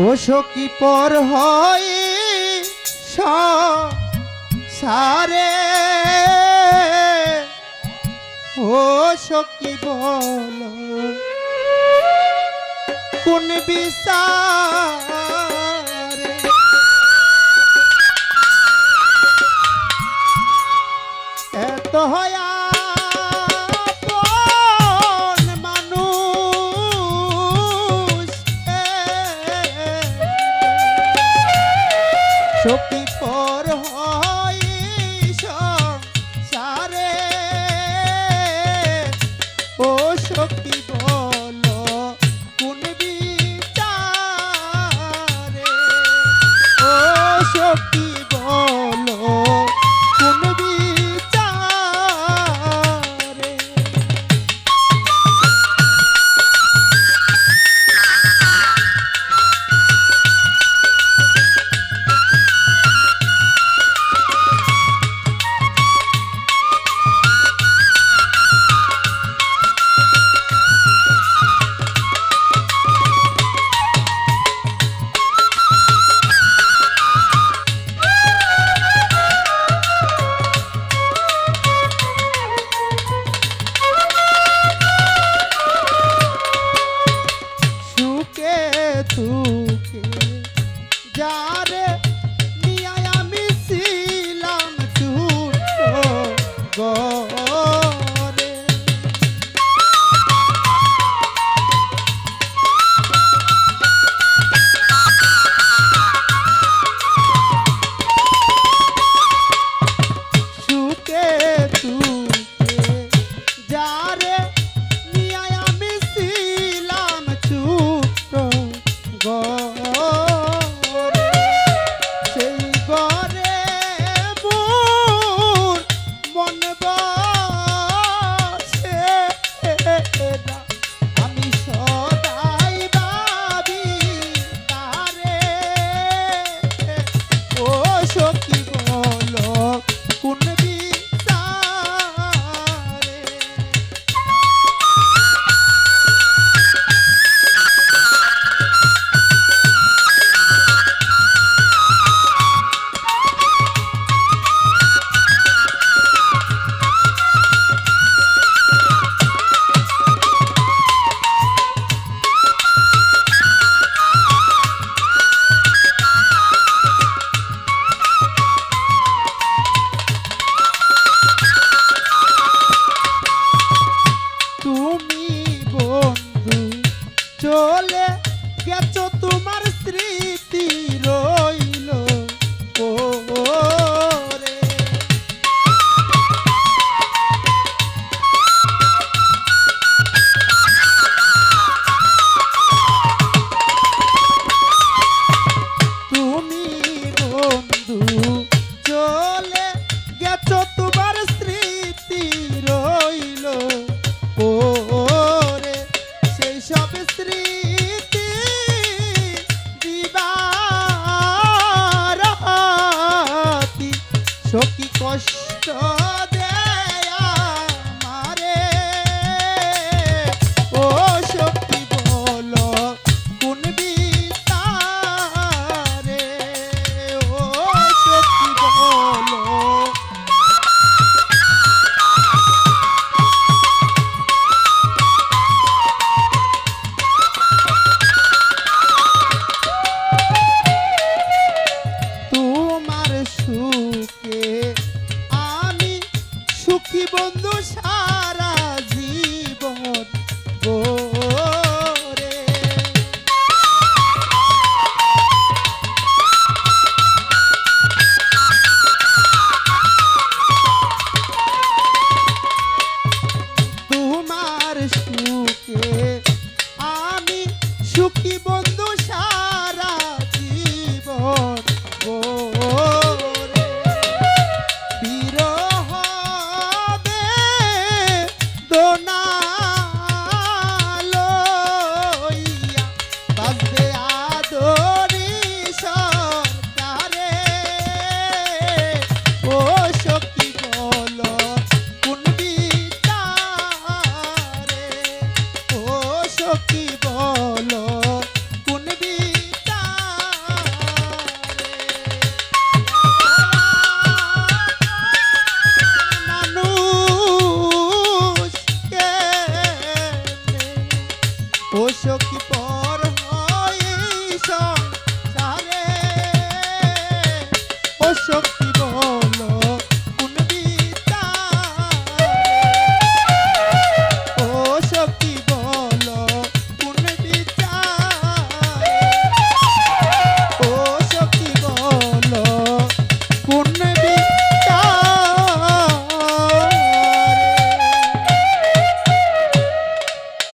ও পর হয় সারে? ও সখী বল? কোন বিচারে? এত হয় Shopping. বন্ধু চলে গেছো তোমার স্ত্রী।